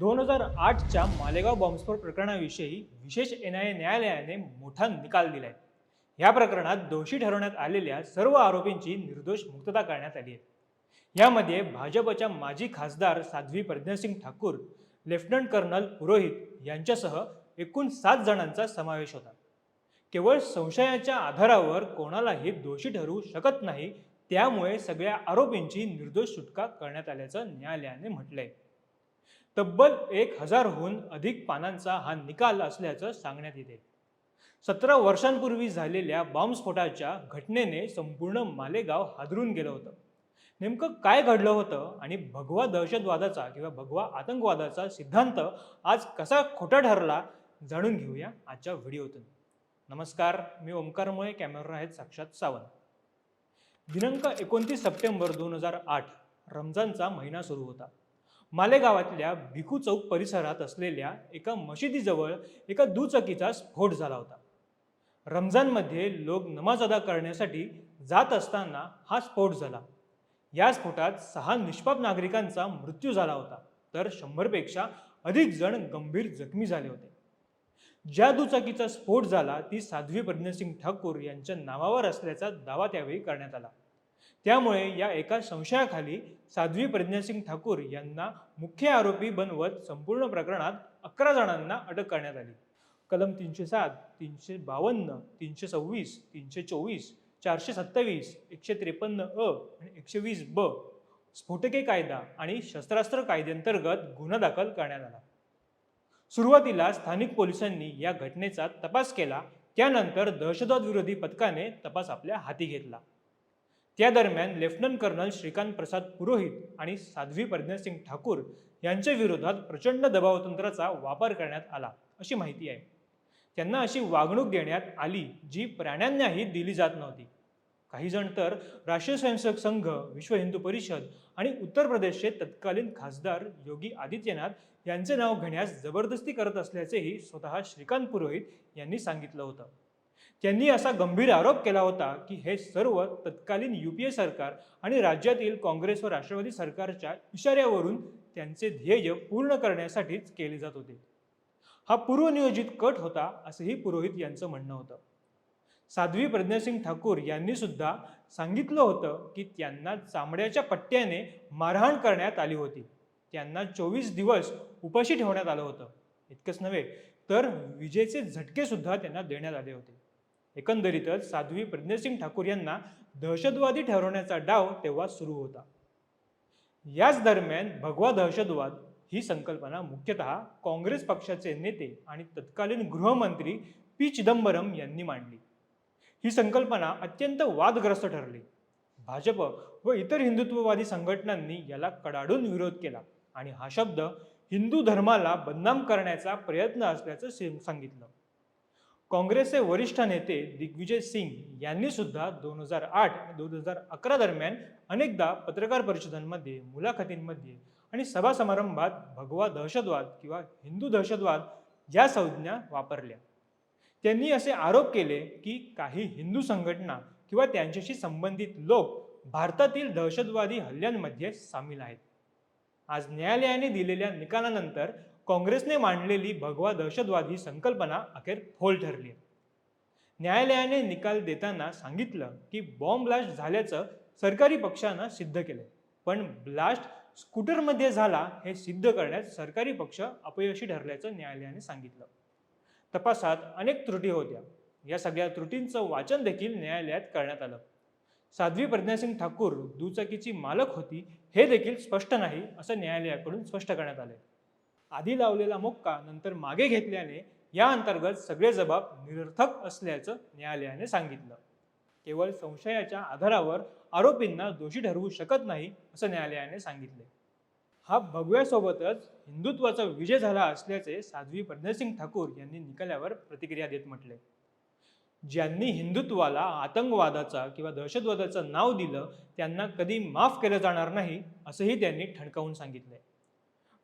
दोन हजार आठच्या मालेगाव बॉम्बस्फोट प्रकरणाविषयी विशेष एन आय ए न्यायालयाने मोठा निकाल दिलाय. या प्रकरणात दोषी ठरवण्यात आलेल्या सर्व आरोपींची निर्दोष मुक्तता करण्यात आली आहे. यामध्ये भाजपच्या माजी खासदार साध्वी प्रज्ञासिंग ठाकूर लेफ्टनंट कर्नल पुरोहित यांच्यासह एकूण सात जणांचा समावेश होता. केवळ संशयाच्या आधारावर कोणालाही दोषी ठरवू शकत नाही त्यामुळे सगळ्या आरोपींची निर्दोष सुटका करण्यात आल्याचं न्यायालयाने म्हटलंय. तब्बल एक हजारहून अधिक पानांचा हा निकाल असल्याचं सांगण्यात येते. सतरा वर्षांपूर्वी झालेल्या बॉम्बस्फोटाच्या घटनेने संपूर्ण मालेगाव हादरून गेलं होतं. नेमकं काय घडलं होतं आणि भगवा दहशतवादाचा किंवा भगवा आतंकवादाचा सिद्धांत आज कसा खोटा ठरला जाणून घेऊया आजच्या व्हिडिओतून. नमस्कार मी ओंकारमुळे कॅमेरा आहेत साक्षात सावंत. दिनांक एकोणतीस सप्टेंबर दोन हजार आठ रमजानचा महिना सुरू होता. मालेगावातल्या भिकू चौक परिसरात असलेल्या एका मशिदीजवळ एका दुचाकीचा स्फोट झाला होता. रमजानमध्ये लोक नमाज अदा करण्यासाठी जात असताना हा स्फोट झाला. या स्फोटात सहा निष्पाप नागरिकांचा मृत्यू झाला होता तर शंभरपेक्षा अधिक जण गंभीर जखमी झाले होते. ज्या दुचाकीचा स्फोट झाला ती साध्वी प्रज्ञासिंग ठाकूर यांच्या नावावर असल्याचा दावा त्यावेळी करण्यात आला. त्यामुळे या एका संशयाखाली साध्वी प्रज्ञासिंग ठाकूर यांना मुख्य आरोपी बनवत संपूर्ण प्रकरणात अकरा जणांना अटक करण्यात आली. कलम तीनशे सात तीनशे बावन्न तीनशे सव्वीस तीनशे चोवीस चारशे सत्तावीस एकशे त्रेपन्न अ आणि एकशे वीस ब स्फोटके कायदा आणि शस्त्रास्त्र कायद्यांतर्गत गुन्हा दाखल करण्यात आला. सुरुवातीला स्थानिक पोलिसांनी या घटनेचा तपास केला. त्यानंतर दहशतवाद विरोधी पथकाने तपास आपल्या हाती घेतला. त्या दरम्यान लेफ्टनंट कर्नल श्रीकांत प्रसाद पुरोहित आणि साध्वी प्रज्ञासिंग ठाकूर यांच्या विरोधात प्रचंड दबावतंत्राचा वापर करण्यात आला अशी माहिती आहे. त्यांना अशी वागणूक देण्यात आली जी प्राण्यांनाही दिली जात नव्हती. काही जण तर राष्ट्रीय स्वयंसेवक संघ विश्व हिंदू परिषद आणि उत्तर प्रदेशचे तत्कालीन खासदार योगी आदित्यनाथ यांचे नाव घेण्यास जबरदस्ती करत असल्याचेही स्वतः श्रीकांत पुरोहित यांनी सांगितलं होतं. त्यांनी असा गंभीर आरोप केला होता की हे सर्व तत्कालीन युपीए सरकार आणि राज्यातील काँग्रेस व राष्ट्रवादी सरकारच्या इशाऱ्यावरून त्यांचे ध्येय पूर्ण करण्यासाठीच केले जात होते. हा पूर्वनियोजित कट होता असंही पुरोहित यांचं म्हणणं होतं. साध्वी प्रज्ञासिंग ठाकूर यांनी सुद्धा सांगितलं होतं की त्यांना चामड्याच्या पट्ट्याने मारहाण करण्यात आली होती. त्यांना चोवीस दिवस उपाशी ठेवण्यात आलं होतं. इतकंच नव्हे तर विजेचे झटके सुद्धा त्यांना देण्यात आले होते. एकंदरीतच साध्वी प्रज्ञासिंग ठाकूर यांना दहशतवादी ठरवण्याचा डाव तेव्हा सुरू होता. याच दरम्यान भगवा दहशतवाद ही संकल्पना मुख्यतः काँग्रेस पक्षाचे नेते आणि तत्कालीन गृहमंत्री पी चिदंबरम यांनी मांडली. ही संकल्पना अत्यंत वादग्रस्त ठरली. भाजप व इतर हिंदुत्ववादी संघटनांनी याला कडाडून विरोध केला आणि हा शब्द हिंदू धर्माला बदनाम करण्याचा प्रयत्न असल्याचं सांगितलं. काँग्रेसचे वरिष्ठ नेते दिग्विजय सिंग यांनी सुद्धा दोन हजार आठ दोन हजार अकरा दरम्यान अनेकदा पत्रकार परिषदांमध्ये मुलाखतींमध्ये आणि सभा समारंभात भगवा दहशतवाद किंवा हिंदू दहशतवाद या संज्ञा वापरल्या. त्यांनी असे आरोप केले की काही हिंदू संघटना किंवा त्यांच्याशी संबंधित लोक भारतातील दहशतवादी हल्ल्यांमध्ये सामील आहेत. आज न्यायालयाने दिलेल्या निकालानंतर काँग्रेसने मांडलेली भगवा दहशतवाद ही संकल्पना अखेर फोल ठरली न्यायालयाने निकाल देताना सांगितलं की बॉम्ब ब्लास्ट झाल्याचं सरकारी पक्षानं सिद्ध केलं पण ब्लास्ट स्कूटरमध्ये झाला हे सिद्ध करण्यात सरकारी पक्ष अपयशी ठरल्याचं न्यायालयाने सांगितलं. तपासात अनेक त्रुटी होत्या. या सगळ्या त्रुटींचं वाचन देखील न्यायालयात करण्यात आलं. साध्वी प्रज्ञासिंग ठाकूर दुचाकीची मालक होती हे देखील स्पष्ट नाही असं न्यायालयाकडून स्पष्ट करण्यात आले आधी लावलेला मोक्का नंतर मागे घेतल्याने या अंतर्गत सगळे जबाब निरर्थक असल्याचं न्यायालयाने सांगितलं. केवळ संशयाच्या आधारावर आरोपींना दोषी ठरवू शकत नाही असं न्यायालयाने सांगितले. हा भगव्यासोबतच हिंदुत्वाचा विजय झाला असल्याचे साध्वी प्रज्ञासिंग ठाकूर यांनी निकालावर प्रतिक्रिया देत म्हटले. ज्यांनी हिंदुत्वाला आतंकवादाचा किंवा दहशतवादाचं नाव दिलं त्यांना कधी माफ केलं जाणार नाही असंही त्यांनी ठणकावून सांगितले.